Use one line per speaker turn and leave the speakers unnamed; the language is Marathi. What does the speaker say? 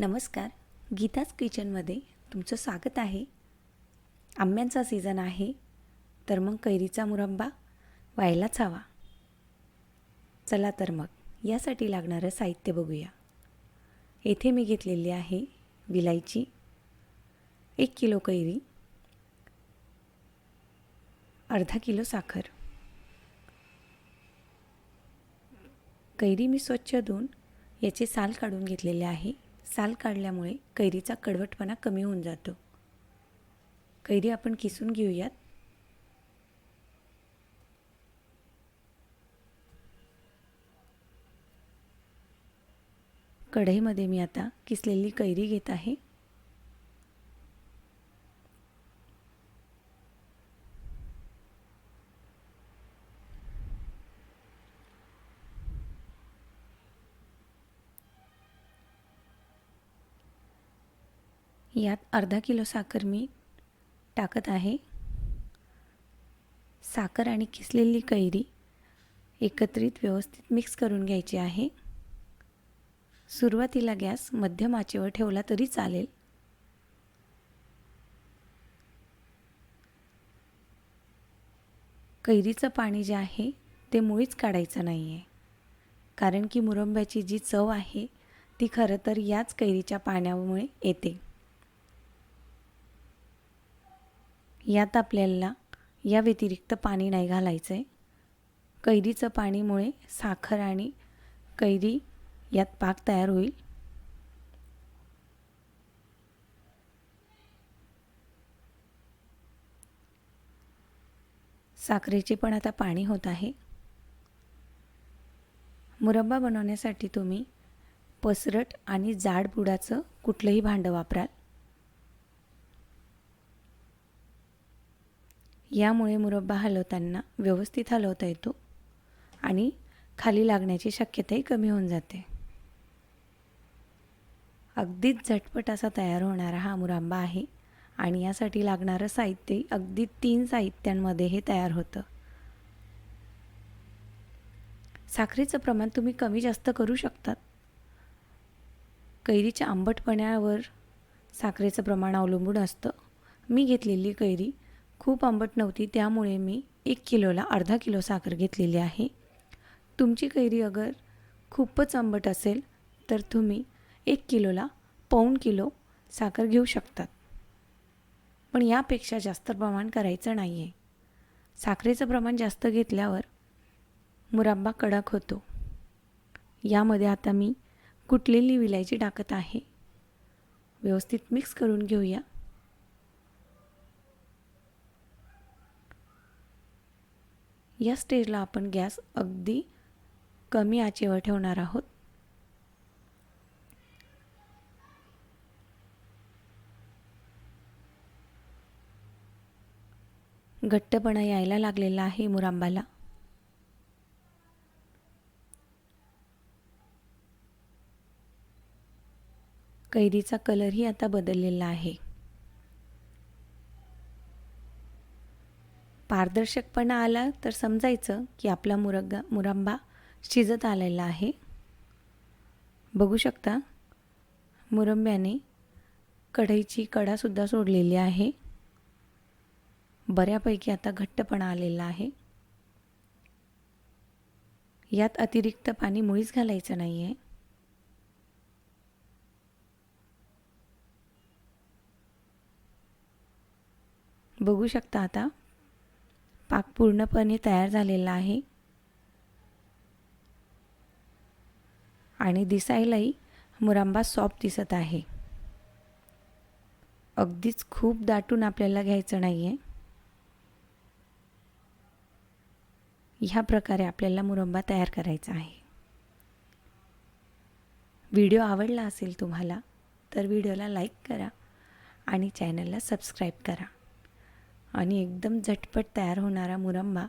नमस्कार. गीताच किचनमध्ये तुमचं स्वागत आहे. आंब्यांचा सीझन आहे तर मग कैरीचा मुरंबा व्हायलाच हवा. चला तर मग यासाठी लागणारं साहित्य बघूया. येथे मी घेतलेली आहे विलायची एक किलो कैरी अर्धा किलो साखर. कैरी मी स्वच्छ धुवून याचे साल काढून घेतलेले आहे. साल काढल्यामुळे कैरीचा कडवटपणा कमी होऊन जातो. कैरी आपण किसून घेऊयात. कढईमध्ये मी आता किसलेली कैरी घेत आहे. यात अर्धा किलो साखर मी टाकत आहे. साखर आणि किसलेली कैरी एकत्रित व्यवस्थित मिक्स करून घ्यायची आहे. सुरुवातीला गॅस मध्यम आचेवर ठेवला तरी चालेल. कैरीचं पाणी जे आहे ते मुळीच काढायचं नाही आहे कारण की मुरंब्याची जी चव आहे ती खरं तर याच कैरीच्या पाण्यामुळे येते. यात आपल्याला या व्यतिरिक्त पाणी नाही घालायचं आहे कैरीचं पाणीमुळे साखर आणि कैरी यात पाक तयार होईल. साखरेचे पण आता पाणी होत आहे. मुरब्बा बनवण्यासाठी तुम्ही पसरट आणि जाड बुडाचं कुठलंही भांडं वापराल. यामुळे मुरब्बा हलवताना व्यवस्थित हलवता येतो आणि खाली लागण्याची शक्यताही कमी होऊन जाते. अगदीच झटपट असा तयार होणारा हा मुरांबा आहे आणि यासाठी लागणारं साहित्य अगदी तीन साहित्यांमध्ये हे तयार होतं. साखरेचं प्रमाण तुम्ही कमी जास्त करू शकतात. कैरीच्या आंबटपण्यावर साखरेचं प्रमाण अवलंबून असतं. मी घेतलेली कैरी खूप आंबट नव्हती त्यामुळे मी एक किलोला अर्धा किलो साखर घेतलेली आहे. तुमची कैरी अगर खूपच आंबट असेल तर तुम्ही एक किलोला पाऊण किलो साखर घेऊ शकतात. पण यापेक्षा जास्त प्रमाण करायचं नाही आहे साखरेचं प्रमाण जास्त घेतल्यावर मुरांबा कडक होतो. यामध्ये आता मी कुटलेली विलायची टाकत आहे. व्यवस्थित मिक्स करून घेऊया. या स्टेजला आपण गॅस अगदी कमी आचेवर ठेवणार आहोत. घट्टपणा यायला लागलेला आहे मुरांबाला. कैरीचा कलरही आता बदललेला आहे. पारदर्शकपणा आला तर समजायचं की आपला मुरग्गा मुरंबा शिजत आलेला आहे. बघू शकता मुरंब्याने कढईची कडासुद्धा सोडलेली आहे. बऱ्यापैकी आता घट्टपणा आलेला आहे. यात अतिरिक्त पाणी मुळीच घालायचं नाही आहे बघू शकता आता पाक पूर्णपणे तयार झालेला आहे. आणि दिसायलाही मुरांबा सॉफ्ट दिसत आहे. अगदीच खूप दाटून आपल्याला घ्यायचं नाही आहे ह्या प्रकारे आपल्याला मुरंबा तयार करायचा आहे. व्हिडिओ आवडला असेल तुम्हाला तर व्हिडिओला लाईक करा आणि चॅनलला सबस्क्राईब करा. आणि एकदम झटपट तयार होणारा मुरंबा